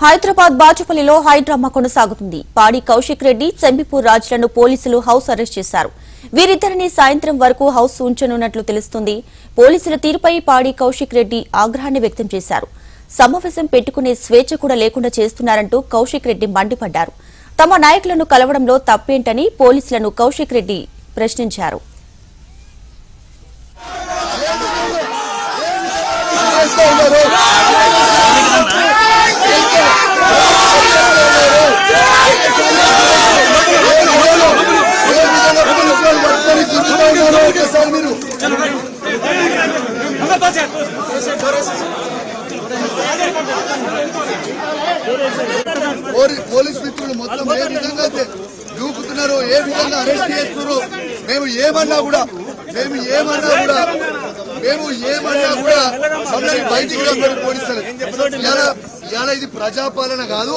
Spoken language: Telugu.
హైదరాబాద్ బాచుపల్లిలో హైడ్రామా కొనసాగుతుంది. పాడి కౌశిక్ రెడ్డి చెంబిపూర్ రాజులను పోలీసులు హౌస్ అరెస్ట్ చేశారు. వీరిద్దరిని సాయంత్రం వరకు హౌస్ ఉంచనున్నట్లు తెలుస్తుంది. పోలీసుల తీరుపై పాడి కౌశిక్ రెడ్డి ఆగ్రహాన్ని వ్యక్తం చేశారు. సమావేశం పెట్టుకునే స్వేచ్ఛ కూడా లేకుండా చేస్తున్నారంటూ కౌశిక్ రెడ్డి మండిపడ్డారు. తమ నాయకులను కలవడంలో తప్పేంటని పోలీసులను కౌశిక్ రెడ్డి ప్రశ్నించారు. పోలీస్ మిత్రులు మొత్తం ఏ విధంగా అయితే దూకుతున్నారో ఏ విధంగా అరెస్ట్ చేస్తున్నారో మేము ఏమన్నా కూడా మేము ఏమన్నా కూడా మేము ఏమన్నా కూడా మమ్మల్ని బయటికి పోలీసులు. ఇలా ఇది ప్రజాపాలన కాదు.